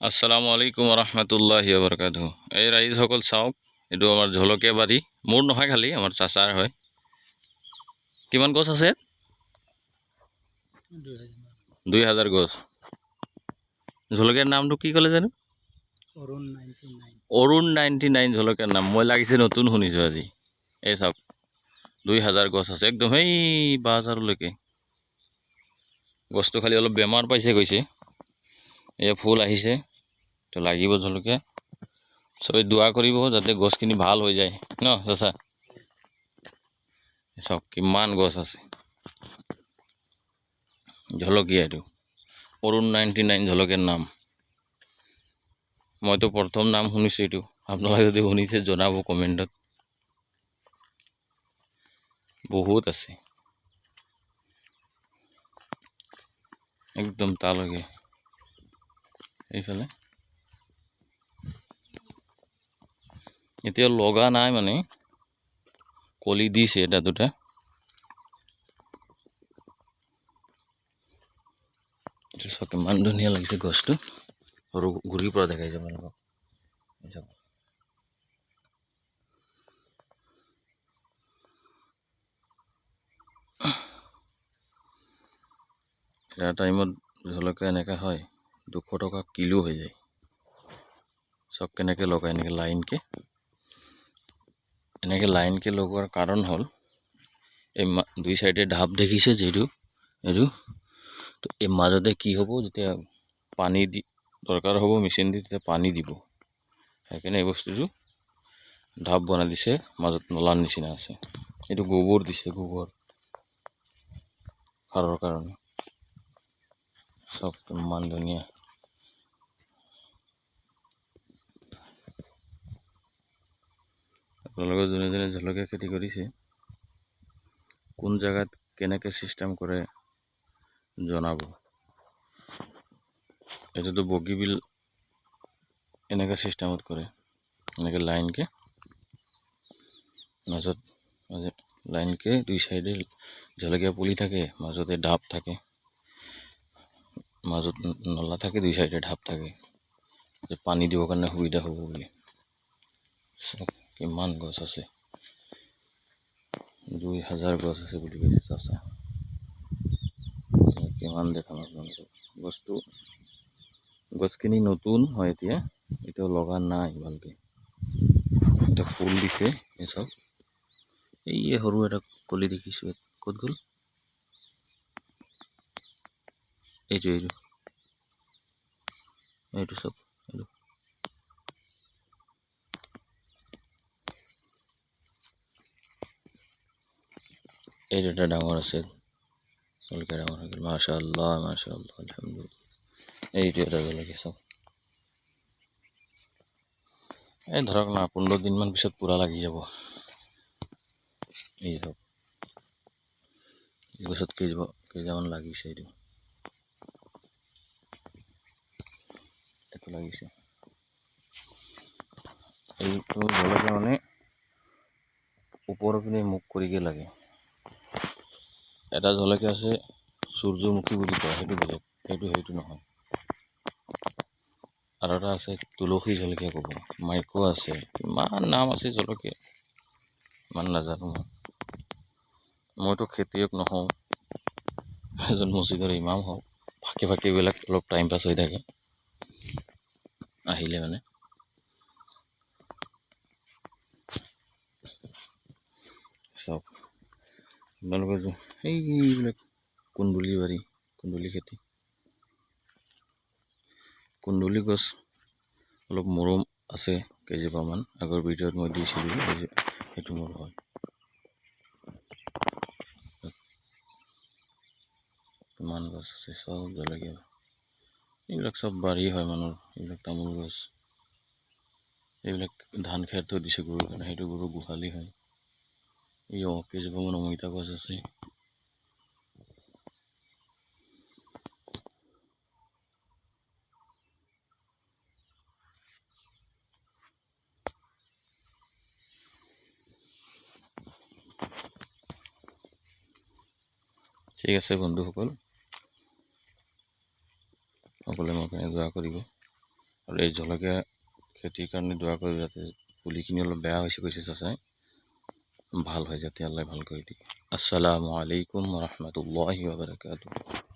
আসসালামু আলাইকুম ৰহমতুল্লাহি বৰকাতু এই ৰাইজসকল চাওক এইটো আমাৰ জলকীয়া বাৰী মোৰ নহয় খালি আমাৰ চাচাৰ হয়। কিমান গছ আছে? দুই হাজাৰ গছ। জলকীয়াৰ নামটো কি ক'লে জানো? Arun ninety nine. Arun ninety nine জলকীয়াৰ নাম। মই লাগিছে নতুন শুনিছোঁ আজি। এই চাওক দুই হাজাৰ গছ আছে। একদম সেই বাজাৰলৈকে। গছটো খালি অলপ বেমাৰ পাইছে কৈছে। এয়া ফুল আহিছে, তো লাগিব জলকীয়া চবেই দোৱা কৰিব যাতে গছখিনি ভালো হৈ যায়। ন, চাচা? চাওক, কিমান গছ আছে। জলকীয়া এইটো। অৰুণ নাইণ্টি নাইন জলকীয়াৰ নাম। মইতো প্ৰথম নাম শুনিছোঁ এইটো। আপোনালোকে যদি শুনিছে, জনাব কমেণ্টত। বহুত আছে। একদম তালৈকে। এইফালে। এতিয়া লগা নাই মানে। কলি দিছে এটা দুটা। চাওক, ইমান ধুনীয়া লাগিছে গছটো। সৰু গুৰিৰ পৰা আপোনালোকক এই চাওক। এটা টাইমত জলকীয়া এনেকুৱা হয়। দুশ টকা কিলো হৈ যায়। চব কেনেকৈ লগাই এনেকৈ লাইনকৈ। এনেকৈ লাইনকৈ লগোৱাৰ কাৰণ হ'ল, এই দুই চাইডে ঢাপ দেখিছে যিটো এইটো তো এই মাজতে কি হ'ব, যেতিয়া পানী দি, দৰকাৰ হ'ব, মেচিন দি তেতিয়া পানী দিব। সেইকাৰণে এই বস্তুটো ঢাপ বনাই দিছে, মাজত নলাৰ নিচিনা আছে। এইটো গোবৰ দিছে, গোবৰ। সাৰৰ কাৰণে। চব ইমান ধুনীয়া। আপোনালোকে যোনে যোনে জলকীয়া খেতি কৰিছে, কোন জেগাত কেনেকৈ ছিষ্টেম কৰে জনাব। এইটোতো বগীবিল এনেকৈ ছিষ্টেমত কৰে, এনেকৈ লাইনকৈ। মাজত মাজত লাইনকৈ দুই চাইডে জলকীয়া পুলি থাকে, মাজতে ঢাপ থাকে। মাজত নলা থাকে, দুই চাইডে ঢাপ থাকে। পানী দিবৰ কাৰণে সুবিধা হ'ব বুলি। কিমান গছ আছে? দুই হাজাৰ গছ আছে বুলি কৈছে চাচা। কিমান দেখাম আপোনালোকক? গছটো, গছখিনি নতুন হয় এতিয়া, এতিয়াও লগা নাই ভালকৈ। এতিয়া ফুল দিছে, এই চাওক। এই সৰু এটা কলি দেখিছোঁ। ক'ত গ'ল? এইটো এইটো। এইটো চাওক। এইটো এটা ডাঙৰ আছে জলকীয়া ডাঙৰ হৈ গ'ল। আল্লাহ আলহামদুলিল্লাহ। এইটো এটা জলকীয়া চাওক এই ধৰক না পোন্ধৰ দিনমান পিছত পূৰা লাগি যাব। এই চাওক এই গছত কেইজোপা লাগিছে এইটো। এইটো লাগিছে। এইটো জলকীয়া মানে ওপৰৰ পিনে মুখ কৰিকে লাগে। এটা জলকীয়া আছে, সূৰ্যমুখী বুলি কয়, সেইটো বেলেগ, সেইটো সেইটো নহয়। আৰু এটা আছে তুলসী জলকীয়া ক'ব, মাইকো আছে, ইমান নাম আছে জলকীয়া, ইমান নাজানো মই। মইতো খেতিয়ক নহওঁ, এজন মছজিদৰ ইমাম হওঁ, ফাঁকে ফাঁকে এইবিলাক অলপ টাইম পাছ হৈ থাকে, আহিলে মানে। চাওক। যে সেইবিলাক কুন্দুলি বাৰী কুন্দুলি খেতি। কুন্দুলি গছ অলপ মৰম আছে কেইজোপামান আগৰ ভিডিঅ'ত মই দিছিলোঁ সেইটো মোৰ হয়। কিমান গছ আছে চব জলকীয়া এইবিলাক চব বাৰী হয় মানুহৰ এইবিলাক তামোল গছ। এইবিলাক ধান খেৰ থৈ দিছে গৰুৰ কাৰণে সেইটো গৰু গোহালি হয়। এই অ কেইজোপামান অমিতা গছ আছে ঠিক আছে বন্ধুসকল সকলোৱে মোৰ কাৰণে দোৱা কৰিব আৰু এই জলকীয়া খেতিৰ কাৰণে দোৱা কৰি যাতে পুলিখিনি অলপ বেয়া হৈছে কৈছে চাচাই ভালো হয় যাতে আল্লাহ ভালো কৰি দিয়ে আসসালামু আলাইকুম রহমতুল্লাহ ওবরাকাতুহু